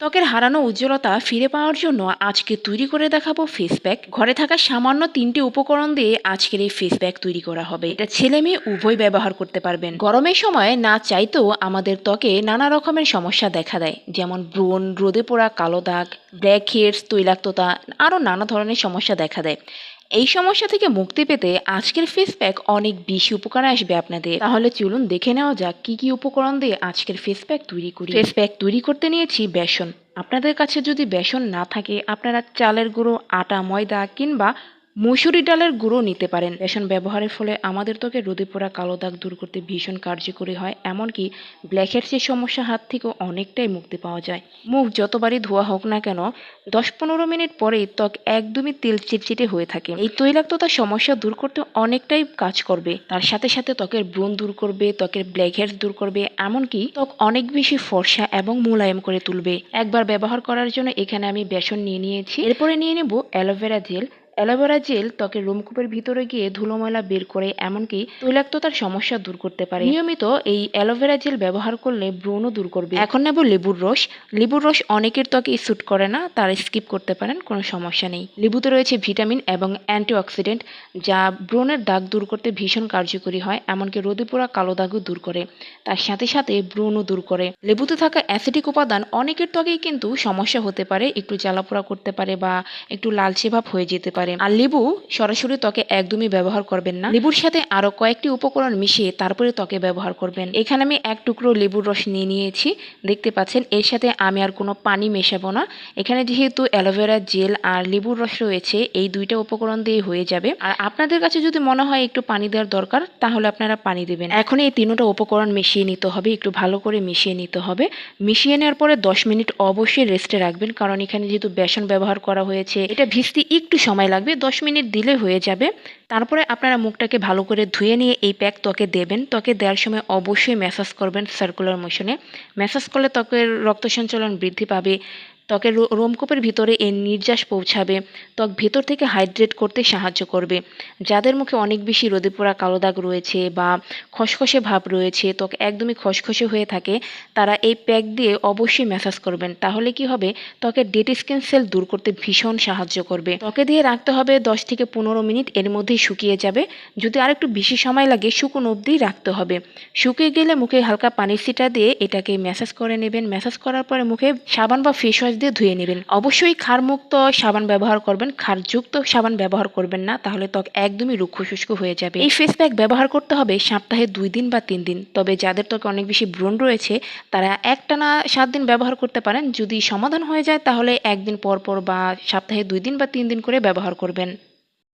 ত্বকের হারানো উজ্জ্বলতা ফিরে পাওয়ার জন্য আজকে তৈরি করে দেখাবো ফেস প্যাক ঘরে থাকা সামান্য তিনটি উপকরণ দিয়ে আজকের এই ফেস প্যাক তৈরি করা হবে। এটা ছেলে মেয়ে উভয় ব্যবহার করতে পারবেন। গরমের সময় না চাইতেও আমাদের ত্বকে নানা রকমের সমস্যা দেখা দেয়। যেমন ব্রণ, রোদে পোড়া কালো দাগ ব্ল্যাক হেডস তৈলাক্ততা, আরও নানা ধরনের সমস্যা দেখা দেয়। এই সমস্যা থেকে মুক্তি পেতে আজকের ফেস প্যাক অনেক বেশি উপকার আসবে আপনাদের। তাহলে চলুন দেখে নেওয়া যাক কি কি উপকরণ দিয়ে আজকের ফেস প্যাক তৈরি করি। ফেস প্যাক তৈরি করতে নিয়েছি বেসন। আপনাদের কাছে যদি বেসন না থাকে, আপনারা চালের গুঁড়ো, আটা, ময়দা কিংবা মসুরি ডালের গুঁড়ো নিতে পারেন। বেসন ব্যবহারের ফলে আমাদের ত্বকে রোদে পোড়া কালো দাগ দূর করতে ভীষণ কার্যকরী হয়, এমনকি ব্ল্যাকহেডসের সমস্যা হাত থেকেও অনেকটাই মুক্তি পাওয়া যায়। মুখ যতবারই ধোয়া হোক না কেন দশ পনেরো মিনিট পরেই ত্বক একদমই তেল চিটচিটে হয়ে থাকে। এই তৈলাক্ততার সমস্যা দূর করতে অনেকটাই কাজ করবে। তার সাথে সাথে ত্বকের ব্রণ দূর করবে, ত্বকের ব্ল্যাকহেডস দূর করবে, এমনকি ত্বক অনেক বেশি ফর্সা এবং মোলায়েম করে তুলবে। একবার ব্যবহার করার জন্য এখানে আমি বেসন নিয়ে নিয়েছি। এরপরে নিয়ে নেব অ্যালোভেরা জেল। অ্যালোভেরা জেল ত্বকের রোমকূপের ভিতরে গিয়ে ধুলো ময়লা বের করে এমনকি তৈলাক্ততার সমস্যা দূর করতে পারে। নিয়মিত এই অ্যালোভেরা জেল ব্যবহার করলে ব্রণও দূর করবে। এখন নেব লেবুর রস। লেবুর রস অনেকের ত্বকে স্যুট করে না, তারা স্কিপ করতে পারেন, কোনো সমস্যা নেই। লেবুতে রয়েছে ভিটামিন এবং অ্যান্টিঅক্সিডেন্ট, যা ব্রণের দাগ দূর করতে ভীষণ কার্যকরী হয়, এমনকি রোদে পোড়া কালো দাগও দূর করে। তার সাথে সাথে ব্রণও দূর করে। লেবুতে থাকা অ্যাসিডিক উপাদান অনেকের ত্বকেই কিন্তু সমস্যা হতে পারে, একটু জ্বালাপোড়া করতে পারে বা একটু লালচে ভাব হয়ে যেতে পারে। আর লেবু সরাসরি ত্বকে একদমই ব্যবহার করবেন না। লেবুর সাথে আরও কয়েকটি উপকরণ মিশিয়ে তারপরে ত্বকে ব্যবহার করবেন। এখানে আমি এক টুকরো লেবুর রস নিয়ে নিয়েছি। দেখতে পাচ্ছেন, এর সাথে আমি আর কোনো পানি মেশাবো না। এখানে যেহেতু অ্যালোভেরা জেল আর লেবুর রস রয়েছে, এই দুইটা উপকরণ দিয়ে হয়ে যাবে। আর আপনাদের কাছে যদি মনে হয় একটু পানি দেওয়ার দরকার, তাহলে আপনারা পানি দেবেন। এখন এই তিনটা উপকরণ মিশিয়ে নিতে হবে, একটু ভালো করে মিশিয়ে নিতে হবে। মিশিয়ে নেওয়ার পরে দশ মিনিট অবশ্যই রেস্টে রাখবেন, কারণ এখানে যেহেতু বেসন ব্যবহার করা হয়েছে, এটা ভিজতে একটু সময় লাগবে, দশ মিনিট দিলে হয়ে যাবে। তারপরে আপনারা মুখটাকে ভালো করে ধুয়ে নিয়ে এই প্যাক ত্বকে দেবেন। ত্বকে দেওয়ার সময় অবশ্যই ম্যাসাজ করবেন সার্কুলার মোশনে ম্যাসাজ করলে ত্বকের রক্ত সঞ্চালন বৃদ্ধি পাবে। ত্বকের রোমকূপের ভিতরে এর নির্যাস পৌঁছাবে। ত্বক ভেতর থেকে হাইড্রেট করতে সাহায্য করবে। যাদের মুখে অনেক বেশি রোদে পোড়া কালো দাগ রয়েছে বা খসখসে ভাব রয়েছে, ত্বক একদমই খসখসে হয়ে থাকে, তারা এই প্যাক দিয়ে অবশ্যই ম্যাসাজ করবেন। তাহলে কি হবে? ত্বকের ডেড স্কিন সেল দূর করতে ভীষণ সাহায্য করবে। ত্বকে দিয়ে রাখতে হবে দশ থেকে পনেরো মিনিট, এর মধ্যেই শুকিয়ে যাবে। যদি আর একটু বেশি সময় লাগে, শুকনো অবধি রাখতে হবে। শুকিয়ে গেলে মুখে হালকা পানির সিটা দিয়ে এটাকে ম্যাসাজ করে নেবেন। ম্যাসাজ করার পরে মুখে সাবান বা ফেস ওয়াশ দিয়ে ধুয়ে নেবেন। অবশ্যই ক্ষারমুক্ত সাবান ব্যবহার করবেন, ক্ষারযুক্ত সাবান ব্যবহার করবেন না, তাহলে ত্বক একদমই রুক্ষ শুষ্ক হয়ে যাবে। এই ফেস প্যাক ব্যবহার করতে হবে সপ্তাহে দুই দিন বা তিন দিন। তবে যাদের ত্বকে অনেক বেশি ব্রণ রয়েছে, তারা একটানা সাত দিন ব্যবহার করতে পারেন। যদি সমাধান হয়ে যায়, তাহলে একদিন পর পর বা সপ্তাহে দুই দিন বা তিন দিন করে ব্যবহার করবেন।